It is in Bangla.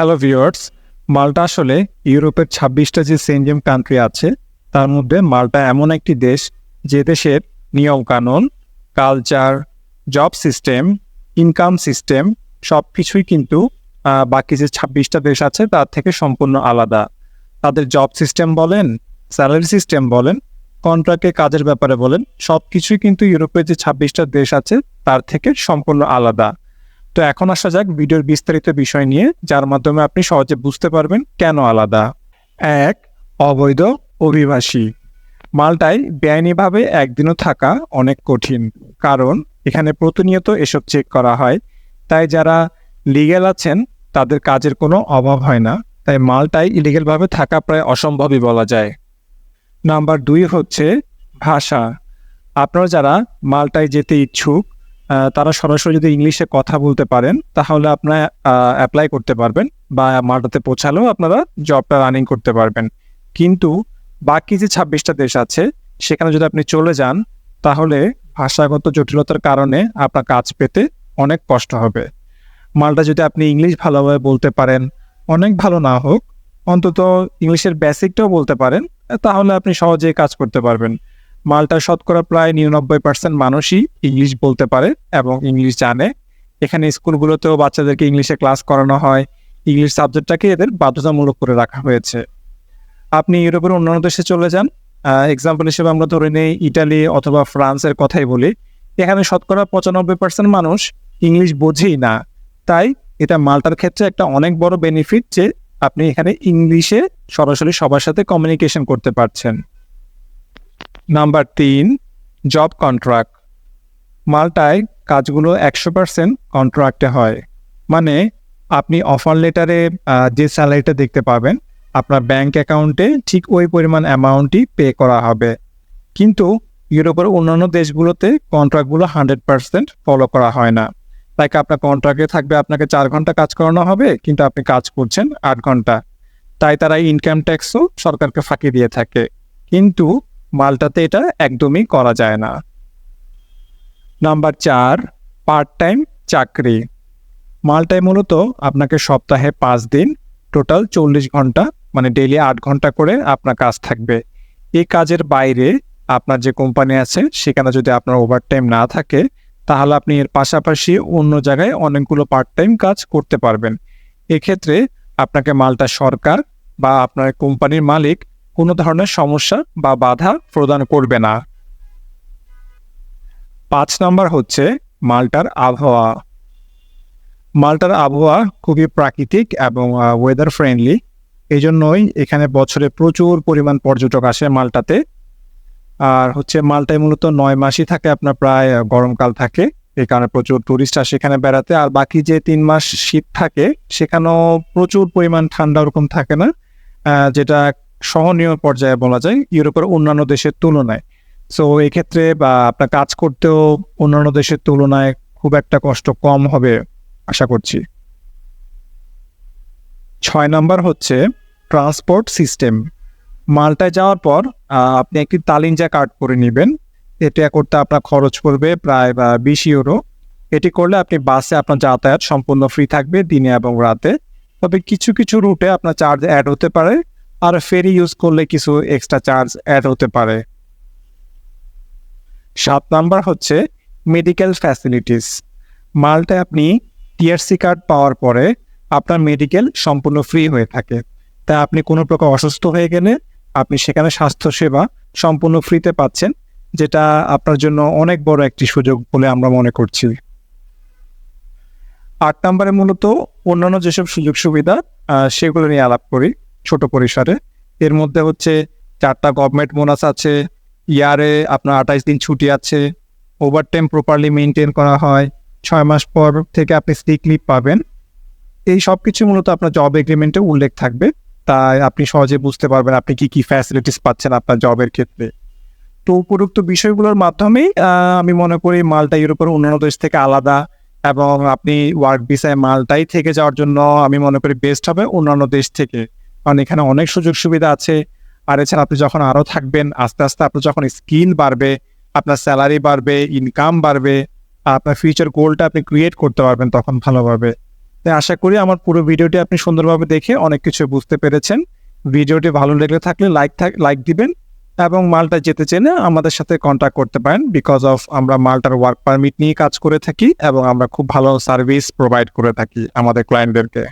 হ্যালো ভিউয়ার্স মাল্টা আসলে ইউরোপের ছাব্বিশটা যে সেনজেম কান্ট্রি আছে, তার মধ্যে মাল্টা এমন একটি দেশ যে দেশের নিয়মকানুন culture job system income system সব কিছুই কিন্তু বাকি যে ছাব্বিশটা দেশ আছে তার থেকে সম্পূর্ণ আলাদা। তাদের জব সিস্টেম বলেন স্যালারি সিস্টেম বলেন কন্ট্রাক্টে কাজের ব্যাপারে বলেন সব কিছুই কিন্তু ইউরোপের যে ছাব্বিশটা দেশ আছে তার থেকে সম্পূর্ণ আলাদা। তো এখন আসা যাক ভিডিওর বিস্তারিত বিষয় নিয়ে, যার মাধ্যমে আপনি সহজে বুঝতে পারবেন কেন আলাদা। এক, অবৈধ অভিবাসী। মালটায় বেআইনিভাবে একদিনও থাকা অনেক কঠিন। কারণ এখানে প্রতিনিয়ত এসব চেক করা হয়। তাই যারা লিগেল আছেন, তাদের কাজের কোনো অভাব হয় না। তাই মালটায় ইলিগেলভাবে থাকা প্রায় অসম্ভবই বলা যায়। নাম্বার দুই হচ্ছে ভাষা। আপনারা যারা মালটায় যেতে ইচ্ছুক তারা সরাসরি যদি ইংলিশে কথা বলতে পারেন, তাহলে আপনারা অ্যাপ্লাই করতে পারবেন বা মাল্টাতে পৌঁছালেও আপনারা জবটা রানিং করতে পারবেন। কিন্তু বাকি যে ছাব্বিশটা দেশ আছে, সেখানে যদি আপনি চলে যান, তাহলে ভাষাগত জটিলতার কারণে আপনার কাজ পেতে অনেক কষ্ট হবে। মালটা যদি আপনি ইংলিশ ভালোভাবে বলতে পারেন, অনেক ভালো না হোক, অন্তত ইংলিশের বেসিকটাও বলতে পারেন, তাহলে আপনি সহজেই কাজ করতে পারবেন। মালটার শতকরা প্রায় নিরানব্বই পার্সেন্ট মানুষই ইংলিশ বলতে পারে এবং ইংলিশ জানে। এখানে স্কুলগুলোতেও বাচ্চাদেরকে ইংলিশে ক্লাস করানো হয়। ইংলিশ সাবজেক্টটাকে এদের বাধ্যতামূলক করে রাখা হয়েছে। আপনি ইউরোপের অন্যান্য দেশে চলে যান এক্সাম্পল হিসেবে আমরা ধরে নেই ইটালি অথবা ফ্রান্সের কথাই বলি। এখানে শতকরা পঁচানব্বই পার্সেন্ট মানুষ ইংলিশ বোঝেই না। তাই এটা মাল্টার ক্ষেত্রে একটা অনেক বড় বেনিফিট যে আপনি এখানে ইংলিশে সরাসরি সবার সাথে কমিউনিকেশন করতে পারছেন। নাম্বার তিন জব কন্ট্রাক্ট মালটায় কাজগুলো একশো পার্সেন্ট কন্ট্রাক্টে হয়। মানে আপনি অফার লেটারে যে স্যালারিটা দেখতে পাবেন, আপনার ব্যাংক অ্যাকাউন্টে ঠিক ওই পরিমাণ অ্যামাউন্টই পে করা হবে। কিন্তু ইউরোপের অন্যান্য দেশগুলোতে কন্ট্রাক্টগুলো হান্ড্রেড পার্সেন্ট ফলো করা হয় না। তাই আপনার কন্ট্রাক্টে থাকবে, আপনাকে চার ঘণ্টা কাজ করানো হবে, কিন্তু আপনি কাজ করছেন আট ঘণ্টা। তাই তারা ইনকাম ট্যাক্সও সরকারকে ফাঁকি দিয়ে থাকে। কিন্তু মালটাতে এটা একদমই করা যায় না। নাম্বার চার পার্ট টাইম চাকরি। মালটায় মূলত আপনাকে সপ্তাহে পাঁচ দিন টোটাল চল্লিশ ঘণ্টা মানে ডেইলি আট ঘণ্টা করে আপনার কাজ থাকবে। এই কাজের বাইরে আপনার যে কোম্পানি আছে, সেখানে যদি আপনার ওভারটাইম না থাকে, তাহলে আপনি এর পাশাপাশি অন্য জায়গায় অনেকগুলো পার্ট টাইম কাজ করতে পারবেন। এক্ষেত্রে আপনাকে মালটা সরকার বা আপনার কোম্পানির মালিক কোনো ধরনের সমস্যা বা বাধা প্রদান করবে না। পাঁচ নম্বর হচ্ছে মালটার আবহাওয়া। মালটার আবহাওয়া খুবই প্রাকৃতিক এবং ওয়েদার ফ্রেন্ডলি এই জন্যই এখানে বছরে প্রচুর পরিমাণ পর্যটক আসে মালটাতে। আর হচ্ছে মালটায় মূলত নয় মাসই থাকে, আপনার প্রায় গরমকাল থাকে। এই কারণে প্রচুর টুরিস্ট আসে এখানে বেড়াতে। আর বাকি যে তিন মাস শীত থাকে, সেখানেও প্রচুর পরিমাণ ঠান্ডা ওরকম থাকে না যেটা সহনীয় পর্যায়ে বলা যায়, ইউরোপের অন্যান্য দেশের তুলনায়। সো এক্ষেত্রে বা আপনার কাজ করতেও অন্যান্য দেশের তুলনায় খুব একটা কষ্ট কম হবে, আশা করছি। ছয় নাম্বার হচ্ছে ট্রান্সপোর্ট সিস্টেম। মালটায় যাওয়ার পর আপনি একটি তালিঞ্জা কার্ড করে নেবেন। এটা করতে আপনার খরচ পড়বে প্রায়, বা, বিশ ইউরো। এটি করলে আপনি বাসে আপনার যাতায়াত সম্পূর্ণ ফ্রি থাকবে দিনে এবং রাতে। তবে কিছু কিছু রুটে আপনার চার্জ অ্যাড হতে পারে। আর ফেরি ইউজ করলে কিছু এক্সট্রা চার্জ অ্যাড হতে পারে। সাত নাম্বার হচ্ছে মেডিকেল ফ্যাসিলিটিস মালটায় আপনি টিআরসি কার্ড পাওয়ার পরে আপনার মেডিকেল সম্পূর্ণ ফ্রি হয়ে থাকে। তাই আপনি কোনো প্রকার অসুস্থ হয়ে গেলে আপনি সেখানে স্বাস্থ্যসেবা সম্পূর্ণ ফ্রিতে পাচ্ছেন, যেটা আপনার জন্য অনেক বড় একটি সুযোগ বলে আমরা মনে করছি। আট নম্বরে মূলত অন্যান্য যেসব সুযোগ সুবিধা সেগুলো নিয়ে আলাপ করি। ছোট পরিসরে। এর মধ্যে হচ্ছে চারটা গভর্নমেন্ট বোনাস আছে। ইয়ারে আপনার আঠাইশ দিন ছুটি আছে। ওভারটাইম প্রপারলি মেনটেন করা হয়। ছয় মাস পর থেকে আপনি সিক লিভ পাবেন। এই সব কিছু মূলত আপনার জব এগ্রিমেন্টে উল্লেখ থাকবে। তাই আপনি সহজে বুঝতে পারবেন আপনি কি কি ফ্যাসিলিটিস পাচ্ছেন আপনার জবের ক্ষেত্রে। তো উপরোক্ত বিষয়গুলোর মাধ্যমেই আমি মনে করি মালটা ইউরোপের অন্যান্য দেশ থেকে আলাদা এবং আপনি ওয়ার্ক ভিসায় মালটাই থেকে যাওয়ার জন্য আমি মনে করি বেস্ট হবে অন্যান্য দেশ থেকে। কারণ এখানে অনেক সুযোগ সুবিধা আছে। আর এছাড়া আপনি যখন আরও থাকবেন, আস্তে আস্তে আপনার যখন স্কিল বাড়বে, আপনার স্যালারি বাড়বে, ইনকাম বাড়বে আপনার ফিউচার গোলটা আপনি ক্রিয়েট করতে পারবেন তখন ভালোভাবে। তাই আশা করি আমার পুরো ভিডিওটি আপনি সুন্দরভাবে দেখে অনেক কিছু বুঝতে পেরেছেন। ভিডিওটি ভালো লেগে থাকলে লাইক থাক লাইক দিবেন এবং মালটা যেতে চেনে আমাদের সাথে কন্ট্যাক্ট করতে পারেন বিকজ অফ আমরা মালটার ওয়ার্ক পারমিট নিয়ে কাজ করে থাকি এবং আমরা খুব ভালো সার্ভিস প্রোভাইড করে থাকি আমাদের ক্লায়েন্টদেরকে